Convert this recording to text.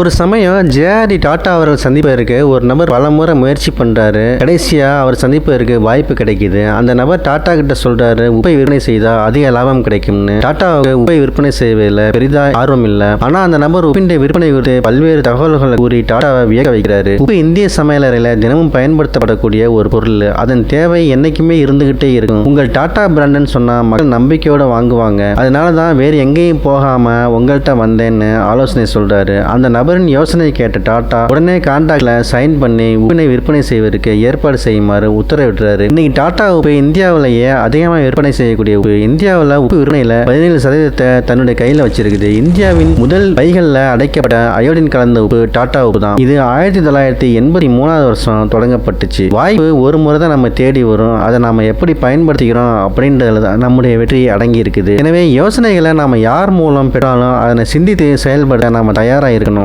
ஒரு சமயம் JRD tata அவர்கள் சந்திப்பதற்கு ஒரு நபர் பலமுறை முயற்சி பண்றாரு. கடைசியா அவர் சந்திப்பதற்கு வாய்ப்பு கிடைக்குது. அந்த நபர் டாட்டா கிட்ட சொல்கிறாரு உப்பை விற்பனை செய்தால் அதிக லாபம் கிடைக்கும்னு. டாட்டாவுக்கு உப்பை விற்பனை செய்வதில் பெரிதா ஆர்வம் இல்லை. ஆனால் அந்த நபர் உப்பின் விற்பனை குறித்து பல்வேறு தகவல்களை கூறி டாட்டாவை வியக்க வைக்கிறாரு. உப்பு இந்திய சமையலறையில் தினமும் பயன்படுத்தப்படக்கூடிய ஒரு பொருள். அதன் தேவை என்றைக்குமே இருந்துகிட்டே இருக்கும். உங்கள் டாட்டா பிராண்டுன்னு சொன்னால் மக்கள் நம்பிக்கையோட வாங்குவாங்க. அதனால தான் வேறு எங்கேயும் போகாம உங்கள்கிட்ட வந்தேன்னு ஆலோசனை சொல்கிறாரு அந்த நபர் நபரின் யோசனை கேட்ட டாட்டா உடனே கான்டாக்ட்ல சைன் பண்ணி உப்பினை விற்பனை செய்வதற்கு ஏற்பாடு செய்யுமாறு உத்தரவிட்டுறாரு இன்னைக்கு டாட்டா உப்பு இந்தியாவிலேயே அதிகமாக விற்பனை செய்யக்கூடிய உப்பு இந்தியாவில் உப்பு விற்பனையில பதினேழு சதவீதத்தை தன்னுடைய கையில் வச்சிருக்குது. இந்தியாவின் முதல் பைகளில் அடைக்கப்பட்ட அயோடின் கலந்த உப்பு டாட்டா உப்பு தான். இது ஆயிரத்தி தொள்ளாயிரத்தி எண்பத்தி மூணாவது வருஷம் தொடங்கப்பட்டுச்சு. வாய்ப்பு ஒரு முறை தான் நம்ம தேடி வரும். அதை நாம எப்படி பயன்படுத்திக்கிறோம் அப்படின்றதுல தான் நம்முடைய வெற்றி அடங்கி இருக்குது. எனவே யோசனைகளை நாம யார் மூலம் பெற்றாலும் அதனை சிந்தித்து செயல்பட நாம தயாராக இருக்கணும்.